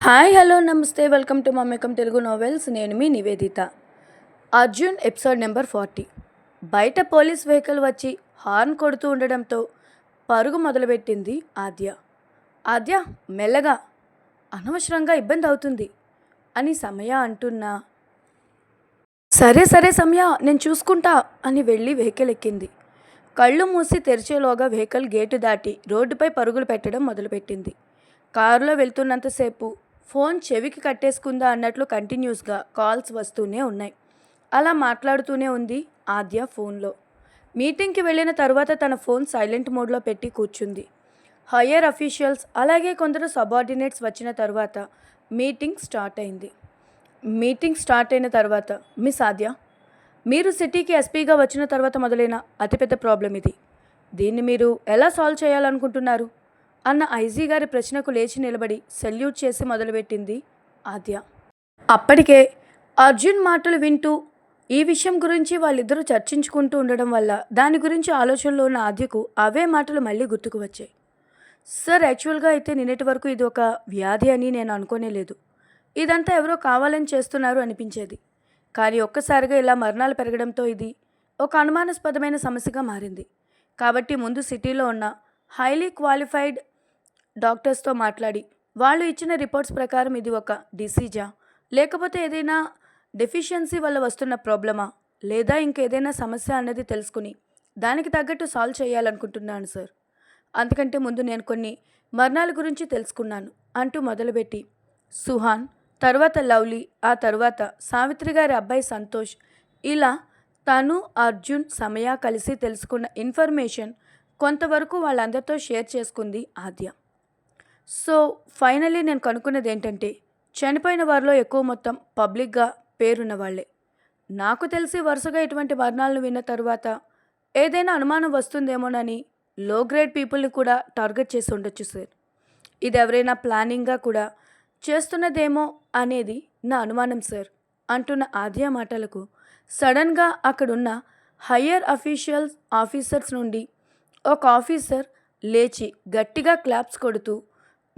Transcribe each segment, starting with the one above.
Hi hello నమస్తే. Welcome to మమ్మకం Telugu novels నేను మీ Nivedita. Arjun episode number forty. బయట పోలీస్ వెహికల్ వచ్చి హార్న్ కొడుతూ ఉండడంతో పరుగు మొదలుపెట్టింది ఆద్య. ఆద్య మెల్లగా అనవసరంగా ఇబ్బంది అవుతుంది అని సమయ అంటున్నా సరే సరే సమయ నేను చూసుకుంటా అని వెళ్ళి వెహికల్ ఎక్కింది. కళ్ళు మూసి తెరిచేలోగా వెహికల్ గేటు దాటి రోడ్డుపై పరుగులు పెట్టడం మొదలుపెట్టింది. కారులో వెళ్తున్నంతసేపు ఫోన్ చెవికి కట్టేసుకుందా అన్నట్లు కంటిన్యూస్గా కాల్స్ వస్తూనే ఉన్నాయి. అలా మాట్లాడుతూనే ఉంది ఆద్య ఫోన్లో. మీటింగ్కి వెళ్ళిన తర్వాత తన ఫోన్ సైలెంట్ మోడ్లో పెట్టి కూర్చుంది. హయ్యర్ అఫీషియల్స్ అలాగే కొందరు సబార్డినేట్స్ వచ్చిన తర్వాత మీటింగ్ స్టార్ట్ అయింది. మీటింగ్ స్టార్ట్ అయిన తర్వాత మిస్ ఆద్య మీరు సిటీకి ఎస్పీగా వచ్చిన తర్వాత మొదలైన అతిపెద్ద ప్రాబ్లం ఇది. దీన్ని మీరు ఎలా సాల్వ్ చేయాలనుకుంటున్నారు? అన్న ఐజీ గారి ప్రశ్నకు లేచి నిలబడి సెల్యూట్ చేసి మొదలుపెట్టింది ఆద్య. అప్పటికే అర్జున్ మాటలు వింటూ ఈ విషయం గురించి వాళ్ళిద్దరూ చర్చించుకుంటూ ఉండడం వల్ల దాని గురించి ఆలోచనలో ఉన్న ఆద్యకు అవే మాటలు మళ్ళీ గుర్తుకు వచ్చాయి. సార్ యాక్చువల్గా అయితే నిన్నటి వరకు ఇది ఒక వ్యాధి అని నేను అనుకోనే లేదు. ఇదంతా ఎవరో కావాలని చేస్తున్నారు అనిపించేది. కానీ ఒక్కసారిగా ఇలా మరణాలు పెరగడంతో ఇది ఒక అనుమానాస్పదమైన సమస్యగా మారింది. కాబట్టి ముందు సిటీలో ఉన్న హైలీ క్వాలిఫైడ్ డాక్టర్స్తో మాట్లాడి వాళ్ళు ఇచ్చిన రిపోర్ట్స్ ప్రకారం ఇది ఒక డిసీజా? లేకపోతే ఏదైనా డెఫిషియన్సీ వల్ల వస్తున్న ప్రాబ్లమా? లేదా ఇంకేదైనా సమస్య అనేది తెలుసుకుని దానికి తగ్గట్టు సాల్వ్ చేయాలనుకుంటున్నాను సార్. అందుకంటే ముందు నేను కొన్ని మరణాల గురించి తెలుసుకున్నాను అంటూ మొదలుపెట్టి సుహాన్ తర్వాత లవ్లీ ఆ తర్వాత సావిత్రి గారి అబ్బాయి సంతోష్ ఇలా తను అర్జున్ సమయ కలిసి తెలుసుకున్న ఇన్ఫర్మేషన్ కొంతవరకు వాళ్ళందరితో షేర్ చేసుకుంది ఆద్య. సో ఫైనలీ నేను కనుక్కున్నది ఏంటంటే చనిపోయిన వారిలో ఎక్కువ మొత్తం పబ్లిక్గా పేరున్న వాళ్ళే. నాకు తెలిసి వరుసగా ఇటువంటి మరణాలను విన్న తర్వాత ఏదైనా అనుమానం వస్తుందేమోనని లో గ్రేడ్ పీపుల్ని కూడా టార్గెట్ చేసి ఉండొచ్చు సార్ ఇది ఎవరైనా ప్లానింగ్గా కూడా చేస్తున్నదేమో అనేది నా అనుమానం సార్ అంటున్న ఆద్య మాటలకు సడన్గా అక్కడున్న హయ్యర్ అఫీషియల్స్ ఆఫీసర్స్ నుండి ఒక ఆఫీసర్ లేచి గట్టిగా క్లాప్స్ కొడుతూ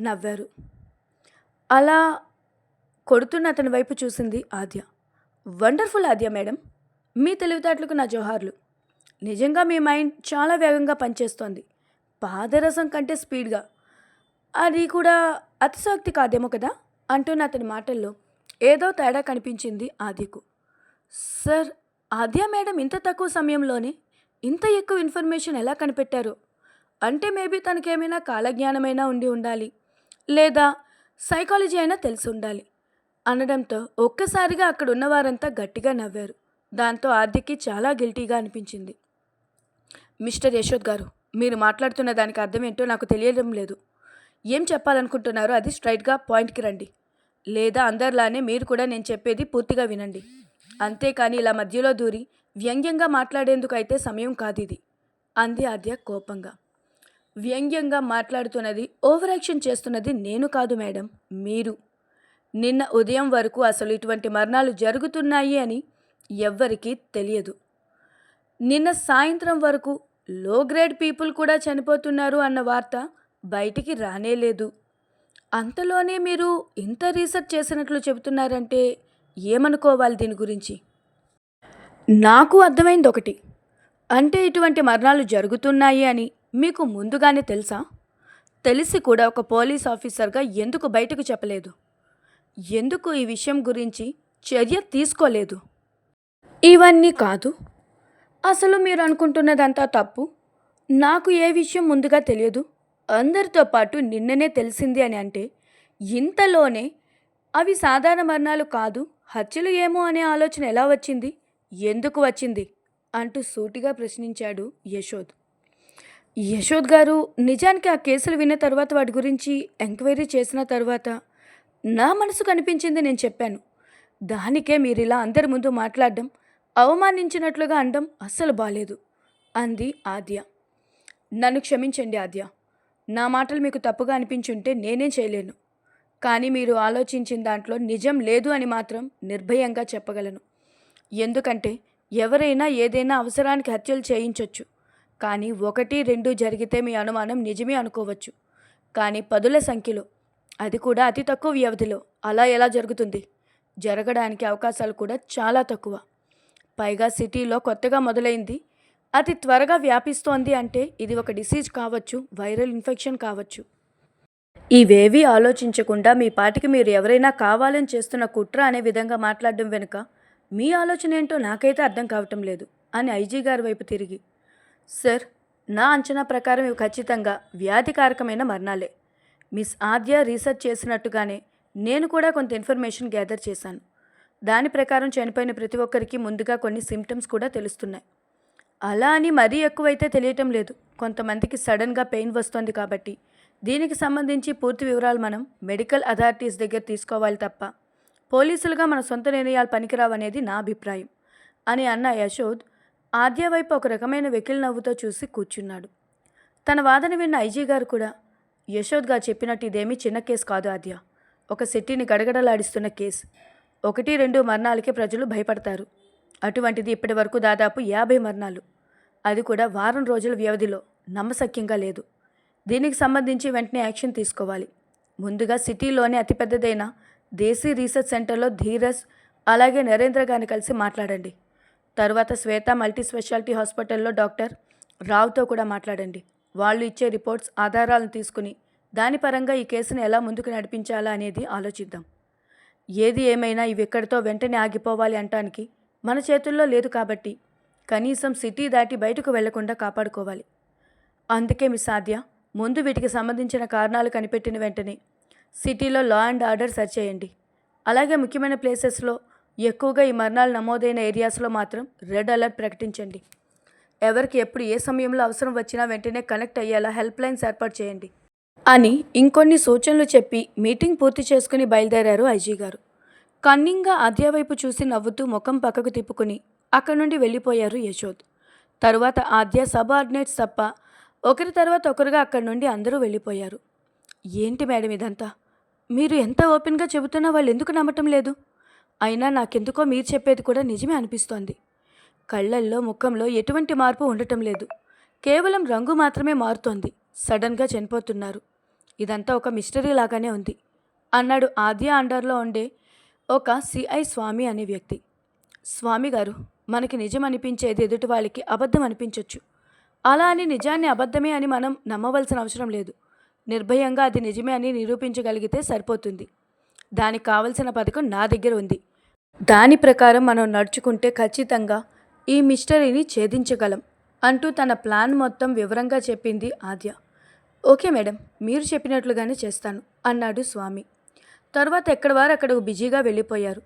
నవ్వారు. అలా కొడుతున్న అతని వైపు చూసింది ఆద్య. వండర్ఫుల్ ఆద్య మేడం. మీ తెలివితేటలకు నా జోహార్లు. నిజంగా మీ మైండ్ చాలా వేగంగా పనిచేస్తోంది. పాదరసం కంటే స్పీడ్గా. అది కూడా అతిశక్తి కాదేమో కదా? అంటున్న అతని మాటల్లో ఏదో తేడా కనిపించింది ఆద్యకు. సార్ ఆద్య మేడం ఇంత తక్కువ సమయంలోనే ఇంత ఎక్కువ ఇన్ఫర్మేషన్ ఎలా కనిపెట్టారు? అంటే మేబీ తనకేమైనా కాలజ్ఞానమైనా ఉండి ఉండాలి. లేదా సైకాలజీ అయినా తెలిసి ఉండాలి అనడంతో ఒక్కసారిగా అక్కడ ఉన్నవారంతా గట్టిగా నవ్వారు. దాంతో ఆద్యకి చాలా గిల్టీగా అనిపించింది. మిస్టర్ యశోద్ గారు మీరు మాట్లాడుతున్న దానికి అర్థం ఏంటో నాకు తెలియడం లేదు. ఏం చెప్పాలనుకుంటున్నారో అది స్ట్రైట్గా పాయింట్కి రండి. లేదా అందరిలానే మీరు కూడా నేను చెప్పేది పూర్తిగా వినండి. అంతేకాని ఇలా మధ్యలో దూరి వ్యంగ్యంగా మాట్లాడేందుకు అయితే సమయం కాదు ఇది అంది ఆద్య కోపంగా. వ్యంగ్యంగా మాట్లాడుతున్నది ఓవరాక్షన్ చేస్తున్నది నేను కాదు మేడం మీరు. నిన్న ఉదయం వరకు అసలు ఇటువంటి మరణాలు జరుగుతున్నాయి అని ఎవ్వరికీ తెలియదు. నిన్న సాయంత్రం వరకు లో గ్రేడ్ పీపుల్ కూడా చనిపోతున్నారు అన్న వార్త బయటికి రానేలేదు అంతలోనే మీరు ఇంత రీసెర్చ్ చేసినట్లు చెబుతున్నారంటే ఏమనుకోవాలి దీని గురించి? నాకు అర్థమైంది ఒకటి అంటే ఇటువంటి మరణాలు జరుగుతున్నాయి అని మీకు ముందుగానే తెలుసా? తెలిసి కూడా ఒక పోలీస్ ఆఫీసర్గా ఎందుకు బయటకు చెప్పలేదు? ఎందుకు ఈ విషయం గురించి చర్య తీసుకోలేదు? ఇవన్నీ కాదు. అసలు మీరు అనుకుంటున్నదంతా తప్పు? నాకు ఏ విషయం ముందుగా తెలియదు? అందరితో పాటు నిన్ననే తెలిసింది అని అంటే ఇంతలోనే అవి సాధారణ మరణాలు కాదు హత్యలు ఏమో అనే ఆలోచన ఎలా వచ్చింది? ఎందుకు వచ్చింది? అంటూ సూటిగా ప్రశ్నించాడు యశోద్. యశోద్ గారు నిజానికి ఆ కేసులు విన్న తర్వాత వాటి గురించి ఎంక్వైరీ చేసిన తర్వాత నా మనసు కనిపించింది నేను చెప్పాను. దానికే మీరు ఇలా అందరి ముందు మాట్లాడడం అవమానించినట్లుగా అనడం అస్సలు బాలేదు అంది ఆద్య. నన్ను క్షమించండి ఆద్య. నా మాటలు మీకు తప్పుగా అనిపించుంటే నేనేం చేయలేను. కానీ మీరు ఆలోచించిన దాంట్లో నిజం లేదు అని మాత్రం నిర్భయంగా చెప్పగలను. ఎందుకంటే ఎవరైనా ఏదైనా అవసరానికి హత్యలు చేయించవచ్చు కానీ ఒకటి రెండు జరిగితే మీ అనుమానం నిజమే అనుకోవచ్చు. కానీ పదుల సంఖ్యలో. అది కూడా అతి తక్కువ వ్యవధిలో. అలా ఎలా జరుగుతుంది? జరగడానికి అవకాశాలు కూడా చాలా తక్కువ. పైగా సిటీలో కొత్తగా మొదలైంది. అతి త్వరగా వ్యాపిస్తోంది అంటే ఇది ఒక డిసీజ్ కావచ్చు వైరల్ ఇన్ఫెక్షన్ కావచ్చు. ఇవేవీ ఆలోచించకుండా మీ పాటికి మీరు ఎవరైనా కావాలని చేస్తున్న కుట్ర అనే విధంగా మాట్లాడడం వెనుక మీ ఆలోచన ఏంటో నాకైతే అర్థం కావటం లేదు. అని ఐజీ గారి వైపు తిరిగి. సార్ నా అంచనా ప్రకారం ఇవి ఖచ్చితంగా వ్యాధికారకమైన మరణాలే. మిస్ ఆద్య రీసెర్చ్ చేసినట్టుగానే నేను కూడా కొంత ఇన్ఫర్మేషన్ గ్యాదర్ చేశాను. దాని ప్రకారం చనిపోయిన ప్రతి ఒక్కరికి ముందుగా కొన్ని సిమ్టమ్స్ కూడా తెలుస్తున్నాయి. అలా అని మరీ ఎక్కువైతే తెలియటం లేదు. కొంతమందికి సడన్గా పెయిన్ వస్తుంది కాబట్టి. దీనికి సంబంధించి పూర్తి వివరాలు మనం మెడికల్ అథారిటీస్ దగ్గర తీసుకోవాలి తప్ప పోలీసులుగా మన సొంత నిర్ణయాలు పనికిరావనేది నా అభిప్రాయం అని అన్న యశోద్ ఆద్య వైపు ఒక రకమైన వెకిల్ నవ్వుతో చూసి కూర్చున్నాడు. తన వాదన విన్న ఐజీ గారు కూడా యశోద్ గారు చెప్పినట్టు ఇదేమీ చిన్న కేసు కాదు ఆద్య. ఒక సిటీని గడగడలాడిస్తున్న కేసు. ఒకటి రెండు మరణాలకే ప్రజలు భయపడతారు. అటువంటిది ఇప్పటి వరకు దాదాపు యాభై మరణాలు. అది కూడా వారం రోజుల వ్యవధిలో నమ్మశక్యంగా లేదు. దీనికి సంబంధించి వెంటనే యాక్షన్ తీసుకోవాలి. ముందుగా సిటీలోనే అతిపెద్దదైన దేశీ రీసెర్చ్ సెంటర్లో ధీరజ్ అలాగే నరేంద్ర గారిని కలిసి మాట్లాడండి. తర్వాత శ్వేత మల్టీ స్పెషాలిటీ హాస్పిటల్లో డాక్టర్ రావుతో కూడా మాట్లాడండి. వాళ్ళు ఇచ్చే రిపోర్ట్స్ ఆధారాలను తీసుకుని దాని పరంగా ఈ కేసును ఎలా ముందుకు నడిపించాలా అనేది ఆలోచిద్దాం. ఏది ఏమైనా ఇవి ఎక్కడితో వెంటనే ఆగిపోవాలి అంటానికి మన చేతుల్లో లేదు కాబట్టి కనీసం సిటీ దాటి బయటకు వెళ్ళకుండా కాపాడుకోవాలి. అందుకే మీ సాధ్య ముందు వీటికి సంబంధించిన కారణాలు కనిపెట్టిన వెంటనే సిటీలో లా అండ్ ఆర్డర్ సెర్చ్ చేయండి అలాగే ముఖ్యమైన ప్లేసెస్లో ఎక్కువగా ఈ మరణాలు నమోదైన ఏరియాస్లో మాత్రం రెడ్ అలర్ట్ ప్రకటించండి. ఎవరికి ఎప్పుడు ఏ సమయంలో అవసరం వచ్చినా వెంటనే కనెక్ట్ అయ్యేలా హెల్ప్ లైన్స్ ఏర్పాటు చేయండి. అని ఇంకొన్ని సూచనలు చెప్పి మీటింగ్ పూర్తి చేసుకుని బయలుదేరారు ఐజీ గారు. కన్నింగా ఆద్య వైపు చూసి నవ్వుతూ ముఖం పక్కకు తిప్పుకుని అక్కడి నుండి వెళ్ళిపోయారు యశోద్. తరువాత ఆద్య సబార్డినేట్స్ తప్ప ఒకరి తర్వాత ఒకరుగా అక్కడి నుండి అందరూ వెళ్ళిపోయారు. ఏంటి మేడం ఇదంతా? మీరు ఎంత ఓపెన్గా చెబుతున్నా వాళ్ళు ఎందుకు నమ్మటం లేదు? అయినా నాకెందుకో మీరు చెప్పేది కూడా నిజమే అనిపిస్తోంది. కళ్ళల్లో ముఖంలో ఎటువంటి మార్పు ఉండటం లేదు. కేవలం రంగు మాత్రమే మారుతోంది. సడన్గా చనిపోతున్నారు. ఇదంతా ఒక మిస్టరీ లాగానే ఉంది. అన్నాడు ఆద్య అండర్లో ఉండే ఒక సిఐ స్వామి అనే వ్యక్తి. స్వామి గారు మనకి నిజం అనిపించేది ఎదుటి వాళ్ళకి అబద్ధం అనిపించవచ్చు అలా అని నిజాన్ని అబద్ధమే అని మనం నమ్మవలసిన అవసరం లేదు. నిర్భయంగా అది నిజమే అని నిరూపించగలిగితే సరిపోతుంది. దానికి కావలసిన పథకం నా దగ్గర ఉంది. దాని ప్రకారం మనం నడుచుకుంటే ఖచ్చితంగా ఈ మిస్టరీని ఛేదించగలం అంటూ తన ప్లాన్ మొత్తం వివరంగా చెప్పింది ఆద్య. ఓకే మేడం మీరు చెప్పినట్లుగానే చేస్తాను అన్నాడు స్వామి. తర్వాత ఎక్కడి వారు అక్కడకు బిజీగా వెళ్ళిపోయారు.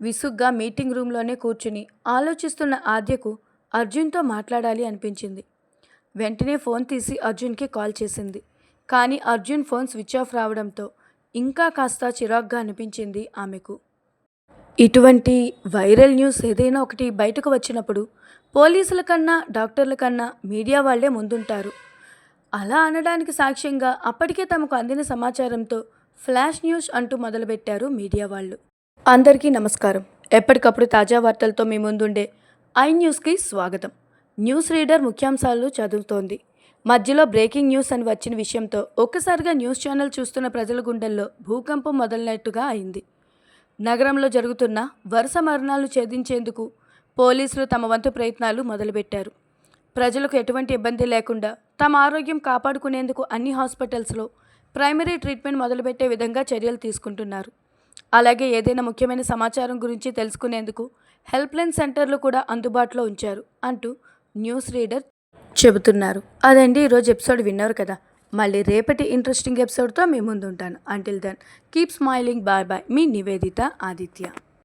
విసుగ్గా మీటింగ్ రూమ్లోనే కూర్చుని ఆలోచిస్తున్న ఆద్యకు అర్జున్తో మాట్లాడాలి అనిపించింది. వెంటనే ఫోన్ తీసి అర్జున్కి కాల్ చేసింది. కానీ అర్జున్ ఫోన్ స్విచ్ ఆఫ్ రావడంతో ఇంకా కాస్త చిరాగ్గా అనిపించింది ఆమెకు. ఇటువంటి వైరల్ న్యూస్ ఏదైనా ఒకటి బయటకు వచ్చినప్పుడు పోలీసుల కన్నా డాక్టర్ల కన్నా మీడియా వాళ్ళే ముందుంటారు. అలా అనడానికి సాక్ష్యంగా అప్పటికే తమకు అందిన సమాచారంతో ఫ్లాష్ న్యూస్ అంటూ మొదలుపెట్టారు మీడియా వాళ్ళు. అందరికీ నమస్కారం. ఎప్పటికప్పుడు తాజా వార్తలతో మీ ముందుండే ఐ న్యూస్కి స్వాగతం. న్యూస్ రీడర్ ముఖ్యాంశాలు చదువుతోంది. మధ్యలో బ్రేకింగ్ న్యూస్ అని వచ్చిన విషయంతో ఒక్కసారిగా న్యూస్ ఛానల్ చూస్తున్న ప్రజల గుండెల్లో భూకంపం మొదలైనట్టుగా అయింది. నగరంలో జరుగుతున్న వరుస మరణాలు ఛేదించేందుకు పోలీసులు తమ వంతు ప్రయత్నాలు మొదలుపెట్టారు. ప్రజలకు ఎటువంటి ఇబ్బంది లేకుండా తమ ఆరోగ్యం కాపాడుకునేందుకు అన్ని హాస్పిటల్స్లో ప్రైమరీ ట్రీట్మెంట్ మొదలుపెట్టే విధంగా చర్యలు తీసుకుంటున్నారు. అలాగే ఏదైనా ముఖ్యమైన సమాచారం గురించి తెలుసుకునేందుకు హెల్ప్ లైన్ సెంటర్లు కూడా అందుబాటులో ఉంచారు అంటూ న్యూస్ రీడర్ చెబుతున్నారు. అదండి ఈరోజు ఎపిసోడ్ విన్నారు కదా. మళ్ళీ రేపటి ఇంట్రెస్టింగ్ ఎపిసోడ్తో మీ ముందు ఉంటాను until then keep smiling bye bye మీ నివేదిత ఆదిత్య.